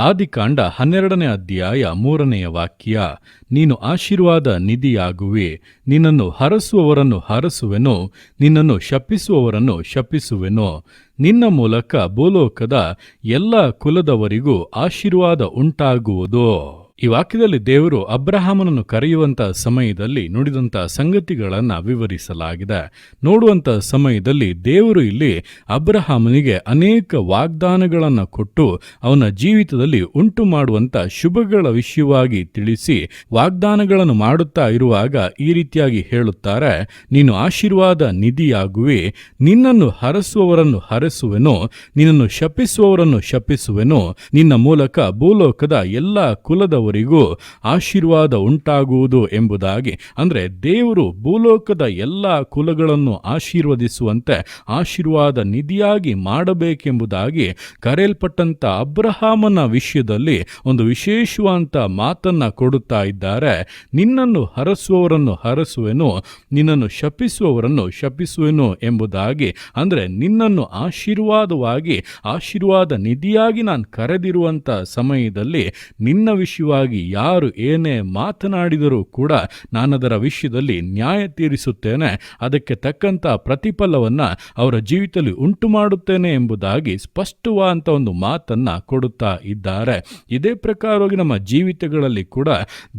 ಆದಿಕಾಂಡ ಹನ್ನೆರಡನೇ ಅಧ್ಯಾಯ ಮೂರನೆಯ ವಾಕ್ಯ, ನೀನು ಆಶೀರ್ವಾದ ನಿಧಿಯಾಗುವೆ, ನಿನ್ನನ್ನು ಹರಸುವವರನ್ನು ಹರಸುವೆನು, ನಿನ್ನನ್ನು ಶಪಿಸುವವರನ್ನು ಶಪಿಸುವೆನು. ನಿನ್ನ ಮೂಲಕ ಭೂಲೋಕದ ಎಲ್ಲ ಕುಲದವರಿಗೂ ಆಶೀರ್ವಾದ ಉಂಟಾಗುವುದು. ಈ ವಾಕ್ಯದಲ್ಲಿ ದೇವರು ಅಬ್ರಹಾಮನನ್ನು ಕರೆಯುವಂತಹ ಸಮಯದಲ್ಲಿ ನುಡಿದಂತ ಸಂಗತಿಗಳನ್ನು ವಿವರಿಸಲಾಗಿದೆ. ನೋಡುವಂತ ಸಮಯದಲ್ಲಿ ದೇವರು ಇಲ್ಲಿ ಅಬ್ರಹಾಮನಿಗೆ ಅನೇಕ ವಾಗ್ದಾನಗಳನ್ನು ಕೊಟ್ಟು ಅವನ ಜೀವಿತದಲ್ಲಿ ಉಂಟು ಮಾಡುವಂತ ಶುಭಗಳ ವಿಷಯವಾಗಿ ತಿಳಿಸಿ ವಾಗ್ದಾನಗಳನ್ನು ಮಾಡುತ್ತಾ ಇರುವಾಗ ಈ ರೀತಿಯಾಗಿ ಹೇಳುತ್ತಾರೆ, ನೀನು ಆಶೀರ್ವಾದ ನಿಧಿಯಾಗುವೆ, ನಿನ್ನನ್ನು ಹರಸುವವರನ್ನು ಹರಸುವೆನು, ನಿನ್ನನ್ನು ಶಪಿಸುವವರನ್ನು ಶಪಿಸುವೆನು, ನಿನ್ನ ಮೂಲಕ ಭೂಲೋಕದ ಎಲ್ಲ ಕುಲದವರಿಗೂ ಆಶೀರ್ವಾದ ಉಂಟಾಗುವುದು ಎಂಬುದಾಗಿ, ಅಂದ್ರೆ ದೇವರು ಭೂಲೋಕದ ಎಲ್ಲ ಕುಲಗಳನ್ನು ಆಶೀರ್ವದಿಸುವಂತೆ ಆಶೀರ್ವಾದ ನಿಧಿಯಾಗಿ ಮಾಡಬೇಕೆಂಬುದಾಗಿ ಕರೆಯಲ್ಪಟ್ಟಂಥ ಅಬ್ರಹಾಮನ ವಿಷಯದಲ್ಲಿ ಒಂದು ವಿಶೇಷವಾದಂಥ ಮಾತನ್ನ ಕೊಡುತ್ತಾ ಇದ್ದಾರೆ. ನಿನ್ನನ್ನು ಹರಸುವವರನ್ನು ಹರಸುವೆನು, ನಿನ್ನನ್ನು ಶಪಿಸುವವರನ್ನು ಶಪಿಸುವೆನು ಎಂಬುದಾಗಿ, ಅಂದ್ರೆ ನಿನ್ನನ್ನು ಆಶೀರ್ವಾದವಾಗಿ, ಆಶೀರ್ವಾದ ನಿಧಿಯಾಗಿ ನಾನು ಕರೆದಿರುವಂಥ ಸಮಯದಲ್ಲಿ ನಿನ್ನ ವಿಷಯವಾಗಿ ಯಾರು ಏನೇ ಮಾತನಾಡಿದರೂ ಕೂಡ ನಾನದರ ವಿಷಯದಲ್ಲಿ ನ್ಯಾಯ ತೀರಿಸುತ್ತೇನೆ. ಅದಕ್ಕೆ ತಕ್ಕಂತ ಪ್ರತಿಫಲವನ್ನ ಅವರ ಜೀವಿತದಲ್ಲಿ ಉಂಟು ಮಾಡುತ್ತೇನೆ ಎಂಬುದಾಗಿ ಸ್ಪಷ್ಟವಾದಂಥ ಒಂದು ಮಾತನ್ನ ಕೊಡುತ್ತಾ ಇದ್ದಾರೆ. ಇದೇ ಪ್ರಕಾರವಾಗಿ ನಮ್ಮ ಜೀವಿತಗಳಲ್ಲಿ ಕೂಡ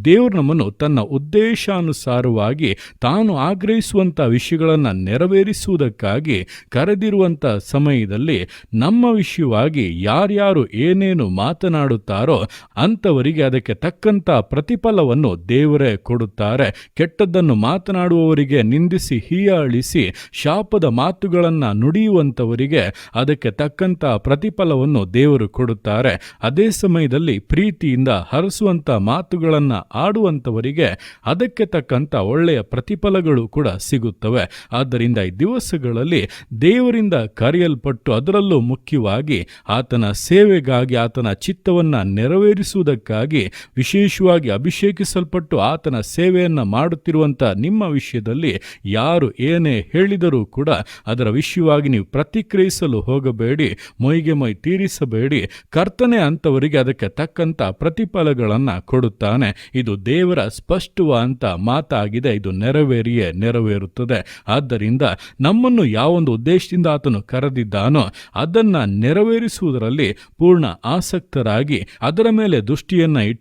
ದೇವರು ನಮ್ಮನ್ನು ತನ್ನ ಉದ್ದೇಶಾನುಸಾರವಾಗಿ ತಾನು ಆಗ್ರಹಿಸುವಂಥ ವಿಷಯಗಳನ್ನು ನೆರವೇರಿಸುವುದಕ್ಕಾಗಿ ಕರೆದಿರುವಂಥ ಸಮಯದಲ್ಲಿ ನಮ್ಮ ವಿಷಯವಾಗಿ ಯಾರ್ಯಾರು ಏನೇನು ಮಾತನಾಡುತ್ತಾರೋ ಅಂಥವರಿಗೆ ಅದಕ್ಕೆ ತಕ್ಕಂತ ಪ್ರತಿಫಲವನ್ನು ದೇವರೇ ಕೊಡುತ್ತಾರೆ. ಕೆಟ್ಟದ್ದನ್ನು ಮಾತನಾಡುವವರಿಗೆ ನಿಂದಿಸಿ ಹೀಯಾಳಿಸಿ ಶಾಪದ ಮಾತುಗಳನ್ನು ನುಡಿಯುವಂಥವರಿಗೆ ಅದಕ್ಕೆ ತಕ್ಕಂತ ಪ್ರತಿಫಲವನ್ನು ದೇವರು ಕೊಡುತ್ತಾರೆ. ಅದೇ ಸಮಯದಲ್ಲಿ ಪ್ರೀತಿಯಿಂದ ಹರಸುವಂತ ಮಾತುಗಳನ್ನು ಆಡುವಂಥವರಿಗೆ ಅದಕ್ಕೆ ತಕ್ಕಂತ ಒಳ್ಳೆಯ ಪ್ರತಿಫಲಗಳು ಕೂಡ ಸಿಗುತ್ತವೆ. ಆದ್ದರಿಂದ ಈ ದಿವಸಗಳಲ್ಲಿ ದೇವರಿಂದ ಕರೆಯಲ್ಪಟ್ಟು ಅದರಲ್ಲೂ ಮುಖ್ಯವಾಗಿ ಆತನ ಸೇವೆಗಾಗಿ ಆತನ ಚಿತ್ತವನ್ನು ನೆರವೇರಿಸುವುದಕ್ಕಾಗಿ ವಿಶೇಷವಾಗಿ ಅಭಿಷೇಕಿಸಲ್ಪಟ್ಟು ಆತನ ಸೇವೆಯನ್ನು ಮಾಡುತ್ತಿರುವಂಥ ನಿಮ್ಮ ವಿಷಯದಲ್ಲಿ ಯಾರು ಏನೇ ಹೇಳಿದರೂ ಕೂಡ ಅದರ ವಿಷಯವಾಗಿ ನೀವು ಪ್ರತಿಕ್ರಿಯಿಸಲು ಹೋಗಬೇಡಿ, ಮೈಗೆ ಮೈ ತೀರಿಸಬೇಡಿ. ಕರ್ತನೆ ಅಂತವರಿಗೆ ಅದಕ್ಕೆ ತಕ್ಕಂತ ಪ್ರತಿಫಲಗಳನ್ನು ಕೊಡುತ್ತಾನೆ. ಇದು ದೇವರ ಸ್ಪಷ್ಟವಾದಂಥ ಮಾತಾಗಿದೆ. ಇದು ನೆರವೇರಿಯೇ ನೆರವೇರುತ್ತದೆ. ಆದ್ದರಿಂದ ನಮ್ಮನ್ನು ಯಾವೊಂದು ಉದ್ದೇಶದಿಂದ ಆತನು ಕರೆದಿದ್ದಾನೋ ಅದನ್ನ ನೆರವೇರಿಸುವುದರಲ್ಲಿ ಪೂರ್ಣ ಆಸಕ್ತರಾಗಿ ಅದರ ಮೇಲೆ ದೃಷ್ಟಿಯನ್ನ ಇಟ್ಟು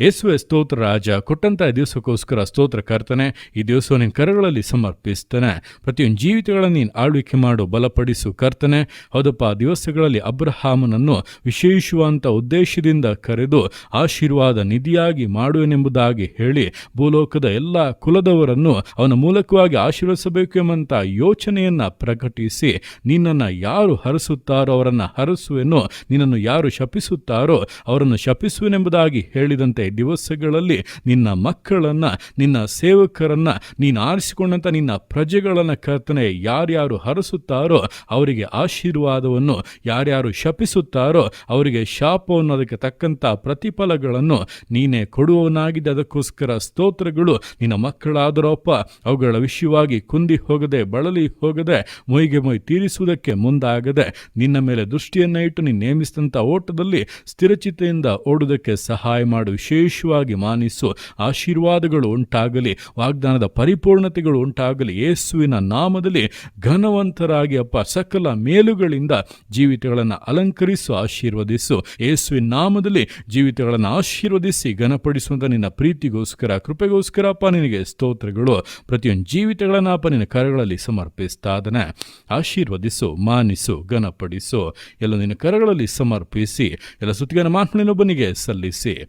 ಯೇಸುವೆ ಸ್ತೋತ್ರ, ರಾಜ ಕೊಟ್ಟಂತಹ ದಿವಸಕ್ಕೋಸ್ಕರ ಸ್ತೋತ್ರ ಕರ್ತನೆ, ಈ ದಿವಸ ನಿನ್ನ ಕರಗಳಲ್ಲಿ ಸಮರ್ಪಿಸ್ತಾನೆ. ಪ್ರತಿಯೊಂದು ಜೀವಿತಗಳನ್ನು ನೀನು ಆಳ್ವಿಕೆ ಮಾಡು, ಬಲಪಡಿಸು ಕರ್ತನೆ. ಹೌದಪ್ಪ ದಿವಸಗಳಲ್ಲಿ ಅಬ್ರಹಾಮನನ್ನು ವಿಶೇಷವಾದಂಥ ಉದ್ದೇಶದಿಂದ ಕರೆದು ಆಶೀರ್ವಾದ ನಿಧಿಯಾಗಿ ಮಾಡುವೆನೆಂಬುದಾಗಿ ಹೇಳಿ ಭೂಲೋಕದ ಎಲ್ಲ ಕುಲದವರನ್ನು ಅವನ ಮೂಲಕವಾಗಿ ಆಶೀರ್ವದಿಸಬೇಕು ಎಂಬಂಥ ಯೋಚನೆಯನ್ನು ಪ್ರಕಟಿಸಿ, ನಿನ್ನನ್ನು ಯಾರು ಹರಸುತ್ತಾರೋ ಅವರನ್ನು ಹರಸುವೆನು, ನಿನ್ನನ್ನು ಯಾರು ಶಪಿಸುತ್ತಾರೋ ಅವರನ್ನು ಶಪಿಸುವೆನೆಂಬುದಾಗಿ ಹೇಳಿದಂತೆ ದಿವಸಗಳಲ್ಲಿ ನಿನ್ನ ಮಕ್ಕಳನ್ನ, ನಿನ್ನ ಸೇವಕರನ್ನ, ನೀನು ಆರಿಸಿಕೊಂಡಂಥ ನಿನ್ನ ಪ್ರಜೆಗಳನ್ನು ಕರ್ತನೆ ಯಾರ್ಯಾರು ಹರಸುತ್ತಾರೋ ಅವರಿಗೆ ಆಶೀರ್ವಾದವನ್ನು, ಯಾರ್ಯಾರು ಶಪಿಸುತ್ತಾರೋ ಅವರಿಗೆ ಶಾಪವನ್ನು ಅದಕ್ಕೆ ತಕ್ಕಂತ ಪ್ರತಿಫಲಗಳನ್ನು ನೀನೇ ಕೊಡುವವನಾಗಿದೆ ಅದಕ್ಕೋಸ್ಕರ ಸ್ತೋತ್ರಗಳು ನಿನ್ನ ಮಕ್ಕಳಾದರೋಪ್ಪ, ಅವುಗಳ ವಿಷಯವಾಗಿ ಕುಂದಿ ಹೋಗದೆ, ಬಳಲಿ ಹೋಗದೆ, ಮೊಯ್ಗೆ ಮೊಯ್ ತೀರಿಸುವುದಕ್ಕೆ ಮುಂದಾಗದೆ, ನಿನ್ನ ಮೇಲೆ ದೃಷ್ಟಿಯನ್ನ ಇಟ್ಟು ನೀನು ನೇಮಿಸಿದಂಥ ಓಟದಲ್ಲಿ ಸ್ಥಿರಚಿತೆಯಿಂದ ಓಡುವುದಕ್ಕೆ ಸಹಾಯ ಮಾಡು. ವಿಶೇಷವಾಗಿ ಮಾನಿಸು. ಆಶೀರ್ವಾದಗಳು ಉಂಟಾಗಲಿ, ವಾಗ್ದಾನದ ಪರಿಪೂರ್ಣತೆಗಳು ಉಂಟಾಗಲಿ. ಯೇಸುವಿನ ನಾಮದಲ್ಲಿ ಘನವಂತರಾಗಿ ಅಪ್ಪ, ಸಕಲ ಮೇಲುಗಳಿಂದ ಜೀವಿತಗಳನ್ನು ಅಲಂಕರಿಸು, ಆಶೀರ್ವದಿಸು. ಯೇಸುವಿನ ನಾಮದಲ್ಲಿ ಜೀವಿತಗಳನ್ನು ಆಶೀರ್ವದಿಸಿ, ಘನಪಡಿಸುವಂತ ನಿನ್ನ ಪ್ರೀತಿಗೋಸ್ಕರ, ಕೃಪೆಗೋಸ್ಕರ ಅಪ್ಪ, ನಿನಗೆ ಸ್ತೋತ್ರಗಳು. ಪ್ರತಿಯೊಂದು ಜೀವಿತಗಳನ್ನು ಅಪ್ಪ, ನಿನ್ನ ಕರಗಳಲ್ಲಿ ಸಮರ್ಪಿಸ್ತಾ ಆಶೀರ್ವದಿಸು, ಮಾನಿಸು, ಘನಪಡಿಸು. ಎಲ್ಲ ನಿನ್ನ ಕರಗಳಲ್ಲಿ ಸಮರ್ಪಿಸಿ, ಎಲ್ಲ ಸುತ್ತಿಗನ ಮಾತುಗಳನ್ನೊಬ್ಬನಿಗೆ ಸಲ್ಲಿಸಿ.